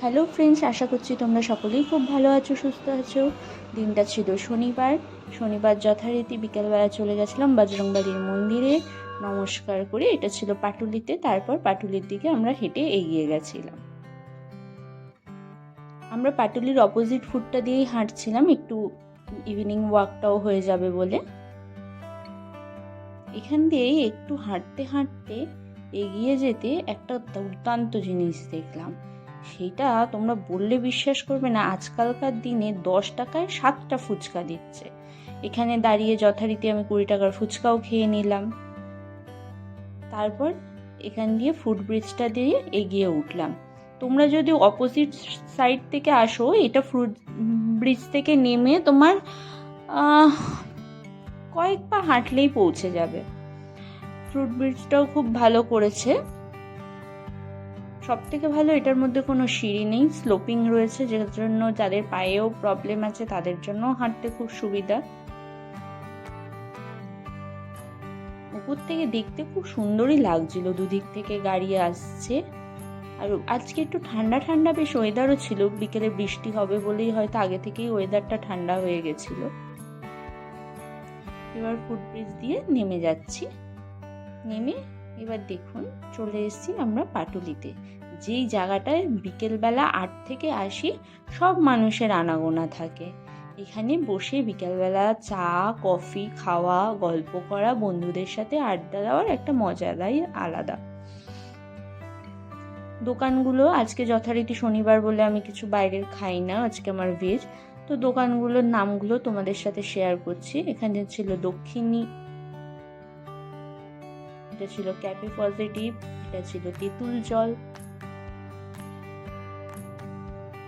Hello friends আশা করছি তোমরা সকলেই খুব ভালো আছো, সুস্থ আছো। দিনটা ছিল শনিবার। শনিবার যথারীতি বিকেলবেলা চলে গেছিলাম বজরংবাড়ির মন্দিরে। নমস্কার করে এটা ছিল পাটুলিতে, তারপর পাটুলির দিকে আমরা হেঁটে এগিয়ে গেছিলাম। আমরা পাটুলির অপোজিট ফুটটা দিয়েই হাঁটছিলাম, একটু ইভিনিং ওয়াকটাও হয়ে যাবে বলে। এখান দিয়েই একটু হাঁটতে হাঁটতে এগিয়ে যেতে একটা দুর্দান্ত জিনিস দেখলাম। সেটা তোমরা বললে বিশ্বাস করবে না, আজকালকার দিনে দশ টাকায় সাতটা ফুচকা দিচ্ছে। এখানে দাঁড়িয়ে যথারীতি আমি কুড়ি টাকার ফুচকাও খেয়ে নিলাম। তারপর এখান দিয়ে ফুট ব্রিজটা দিয়ে এগিয়ে উঠলাম। তোমরা যদি অপোজিট সাইড থেকে আসো, এটা ফ্রুট ব্রিজ থেকে নেমে তোমার কয়েক পা হাঁটলেই পৌঁছে যাবে। ফ্রুট ব্রিজটাও খুব ভালো করেছে। সব থেকে ভালো এটার মধ্যে কোনো সিঁড়ি নেই স্লোপিং রয়েছে যার জন্য যাদের পায়েও প্রবলেম আছে তাদের জন্য হাঁটতে খুব সুবিধা। উপর থেকে দেখতে খুব সুন্দরই লাগছিল, দুদিক থেকে গাড়ি আসছে। আর আজকে একটু ঠান্ডা ঠান্ডা, বেশ ওয়েদারও ছিল, বিকেলে বৃষ্টি হবে বলেই হয়তো আগে থেকেই ওয়েদারটা ঠান্ডা হয়ে গেছিল। এবার ফুটব্রিজ দিয়ে নেমে যাচ্ছি। নেমে এবার দেখুন, চলে এসেছি আমরা পাটুলিতে। যেই জায়গাটায় বিকেলবেলা আট থেকে আসি, সব মানুষের আনাগোনা থাকে। এখানে বসে বিকেলবেলা চা, কফি, খাওয়া, গল্প করা, বন্ধুদের সাথে আড্ডা দেওয়ার একটা মজাদাই আলাদা। দোকানগুলো আজকে যথারীতি শনিবার বলে আমি কিছু বাইরের খাই না, আজকে আমার ভেজ তো দোকানগুলোর নামগুলো তোমাদের সাথে শেয়ার করছি। এখানে ছিল দক্ষিণী এটা ছিল ক্যাফে পজিটিভ, এটা ছিল তেঁতুল জল,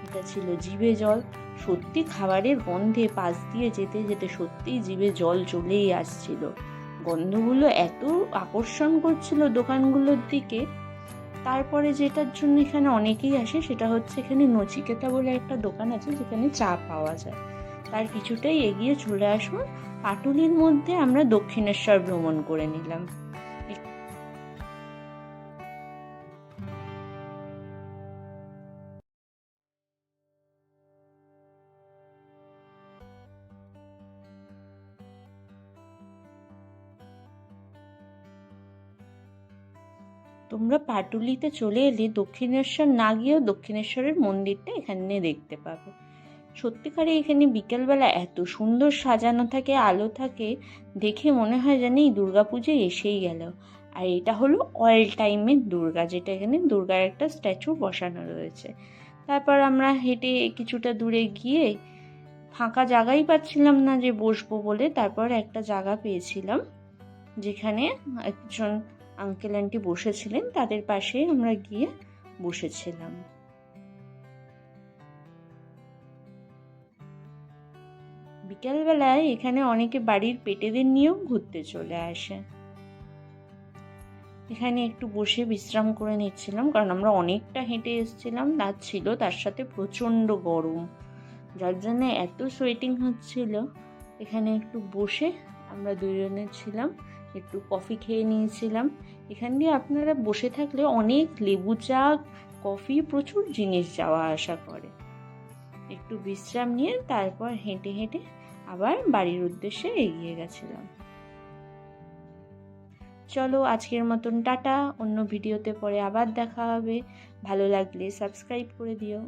এটা ছিল জিভে জল। সত্যি খাবারের গন্ধে পাশ দিয়ে যেতে যেতে সত্যিই জিভে জল চলেই আসছিল। গন্ধগুলো এত আকর্ষণ করছিল দোকানগুলোর দিকে। তারপরে যেটার জন্য এখানে অনেকেই আসে সেটা হচ্ছে এখানে নচিকেতা বলে একটা দোকান আছে যেখানে চা পাওয়া যায়। তার কিছুটাই এগিয়ে চলে আসুন। পাটুলির মধ্যে আমরা দক্ষিণেশ্বর ভ্রমণ করে নিলাম। তোমরা পাটুলিতে চলে এলে দক্ষিণেশ্বর না গিয়েও দক্ষিণেশ্বরের মন্দিরটা এখানে দেখতে পাবে। সত্যিকারে এখানে বিকেলবেলা এত সুন্দর সাজানো থাকে, আলো থাকে, দেখে মনে হয় এই দুর্গাপুজো এসেই গেল। আর এটা হলো অল টাইমের দুর্গা, যেটা এখানে দুর্গার একটা স্ট্যাচু বসানো রয়েছে। তারপর আমরা হেঁটে কিছুটা দূরে গিয়ে ফাঁকা জায়গাই পাচ্ছিলাম না যে বসবো বলে, তারপর একটা জায়গা পেয়েছিলাম, যেখানে একজন আঙ্কেল আন্টি বসেছিলেন, তাদের পাশে আমরা গিয়ে বসেছিলাম। বিকালবেলায় এখানে অনেকে বাড়ির পেটেদের নিয়েও ঘুরতে চলে আসে। এখানে একটু বসে বিশ্রাম করে নিচ্ছিলাম, কারণ আমরা অনেকটা হেঁটে এসেছিলাম তার ছিল, তার সাথে প্রচণ্ড গরম। যার জন্য এত সোয়েটিং হচ্ছিল। এখানে একটু বসে আমরা দুজনে ছিলাম। একটু কফি খেয়ে নিয়েছিলাম। এখান দিয়ে আপনারা বসে থাকলে অনেক লেবু চা, কফি, প্রচুর জিনিস যাওয়া আসা করে। একটু বিশ্রাম নিয়ে তারপর হেঁটে হেঁটে আবার বাড়ির উদ্দেশ্যে এগিয়ে গেছিলাম। চলো আজকের মতন টাটা, অন্য ভিডিওতে পরে আবার দেখা হবে। ভালো লাগলে সাবস্ক্রাইব করে দিও।